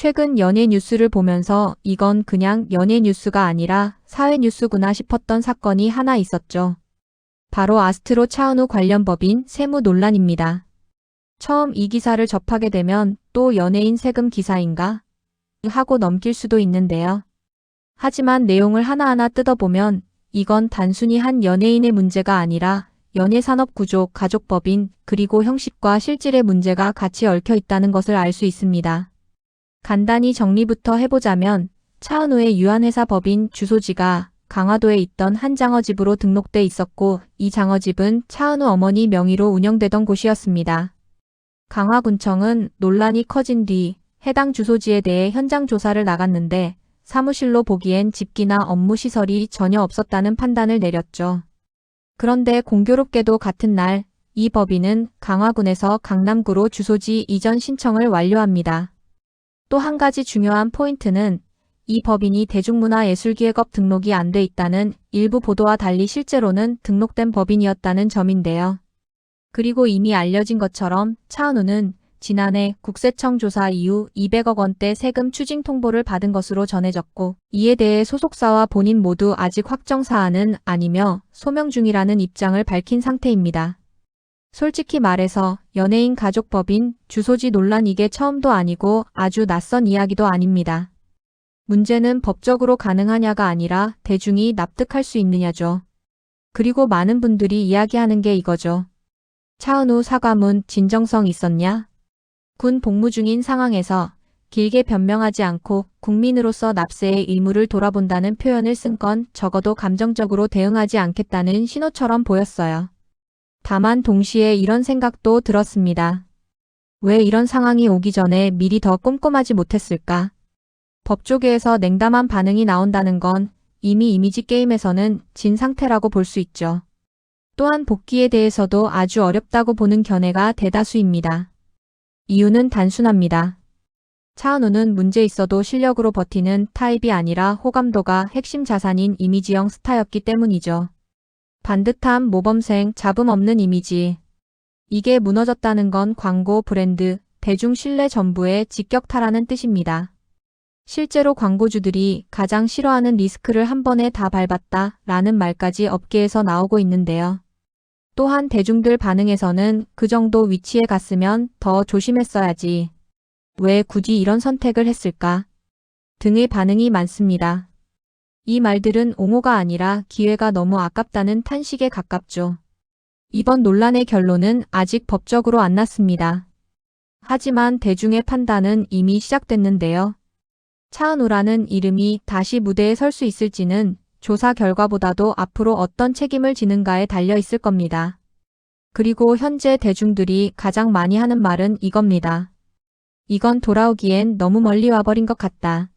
최근 연예 뉴스를 보면서 이건 그냥 연예 뉴스가 아니라 사회 뉴스구나 싶었던 사건이 하나 있었죠. 바로 아스트로 차은우 관련 법인 세무 논란입니다. 처음 이 기사를 접하게 되면 또 연예인 세금 기사인가? 하고 넘길 수도 있는데요. 하지만 내용을 하나하나 뜯어보면 이건 단순히 한 연예인의 문제가 아니라 연예산업 구조, 가족법인, 그리고 형식과 실질의 문제가 같이 얽혀 있다는 것을 알 수 있습니다. 간단히 정리부터 해보자면 차은우의 유한회사 법인 주소지가 강화도에 있던 한 장어집으로 등록돼 있었고 이 장어집은 차은우 어머니 명의로 운영되던 곳이었습니다. 강화군청은 논란이 커진 뒤 해당 주소지에 대해 현장 조사를 나갔는데 사무실로 보기엔 집기나 업무 시설이 전혀 없었다는 판단을 내렸죠. 그런데 공교롭게도 같은 날 이 법인은 강화군에서 강남구로 주소지 이전 신청을 완료합니다. 또 한 가지 중요한 포인트는 이 법인이 대중문화예술기획업 등록이 안 돼 있다는 일부 보도와 달리 실제로는 등록된 법인이었다는 점인데요. 그리고 이미 알려진 것처럼 차은우는 지난해 국세청 조사 이후 200억 원대 세금 추징 통보를 받은 것으로 전해졌고 이에 대해 소속사와 본인 모두 아직 확정 사안은 아니며 소명 중이라는 입장을 밝힌 상태입니다. 솔직히 말해서 연예인 가족법인 주소지 논란 이게 처음도 아니고 아주 낯선 이야기도 아닙니다. 문제는 법적으로 가능하냐가 아니라 대중이 납득할 수 있느냐죠. 그리고 많은 분들이 이야기하는 게 이거죠. 차은우 사과문 진정성 있었냐? 군 복무 중인 상황에서 길게 변명하지 않고 국민으로서 납세의 의무를 돌아본다는 표현을 쓴 건 적어도 감정적으로 대응하지 않겠다는 신호처럼 보였어요. 다만 동시에 이런 생각도 들었습니다. 왜 이런 상황이 오기 전에 미리 더 꼼꼼하지 못했을까? 법조계에서 냉담한 반응이 나온다는 건 이미 이미지 게임에서는 진 상태라고 볼 수 있죠. 또한 복귀에 대해서도 아주 어렵다고 보는 견해가 대다수입니다. 이유는 단순합니다. 차은우는 문제 있어도 실력으로 버티는 타입이 아니라 호감도가 핵심 자산인 이미지형 스타였기 때문이죠. 반듯함, 모범생, 잡음 없는 이미지. 이게 무너졌다는 건 광고, 브랜드, 대중 신뢰 전부에 직격타라는 뜻입니다. 실제로 광고주들이 가장 싫어하는 리스크를 한 번에 다 밟았다 라는 말까지 업계에서 나오고 있는데요. 또한 대중들 반응에서는 그 정도 위치에 갔으면 더 조심했어야지. 왜 굳이 이런 선택을 했을까? 등의 반응이 많습니다. 이 말들은 옹호가 아니라 기회가 너무 아깝다는 탄식에 가깝죠. 이번 논란의 결론은 아직 법적으로 안 났습니다. 하지만 대중의 판단은 이미 시작됐는데요. 차은우라는 이름이 다시 무대에 설 수 있을지는 조사 결과보다도 앞으로 어떤 책임을 지는가에 달려 있을 겁니다. 그리고 현재 대중들이 가장 많이 하는 말은 이겁니다. 이건 돌아오기엔 너무 멀리 와버린 것 같다.